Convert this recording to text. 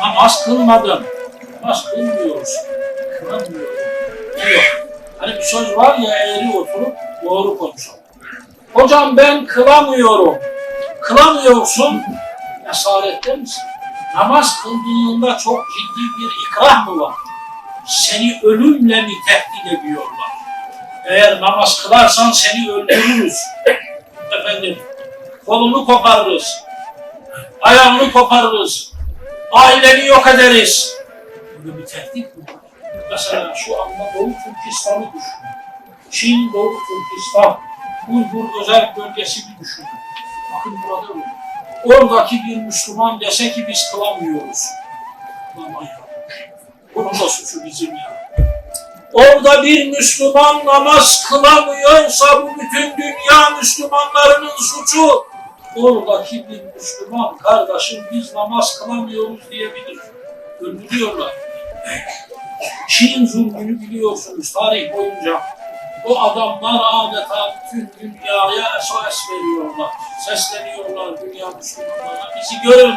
Namaz kılmadım. Namaz kılmıyoruz. Kılamıyorum. Diyor. Hani bir söz var ya eğri oturup doğru konuşalım. Hocam ben kılamıyorum. Kılamıyorsun. Esarette misin? Namaz kıldığında çok ciddi bir ikrah mı var? Seni ölümle mi tehdit ediyorlar? Eğer namaz kılarsan seni öldürürüz. Efendim, kolunu koparırız. Ayağını koparırız. Aileni yok ederiz. Böyle bir tehdit mi? Mesela şu anda Doğu Türkistan'ı düşünün. Çin, Doğu Türkistan, Uygur özel bölgesi bir düşünün. Bakın burada öyle. Oradaki bir Müslüman dese ki biz kılamıyoruz. Ya. Bunun da suçu bizim ya. Orada bir Müslüman namaz kılamıyorsa bu bütün dünya Müslümanlarının suçu. Oradaki bir Müslüman kardeşim biz namaz kılamıyoruz diyebilir. Öldürüyorlar. Çin zulmünü biliyorsunuz tarih boyunca. O adamlar adeta bütün dünyaya SOS veriyorlar. Sesleniyorlar dünya Müslümanlarına. Bizi görün,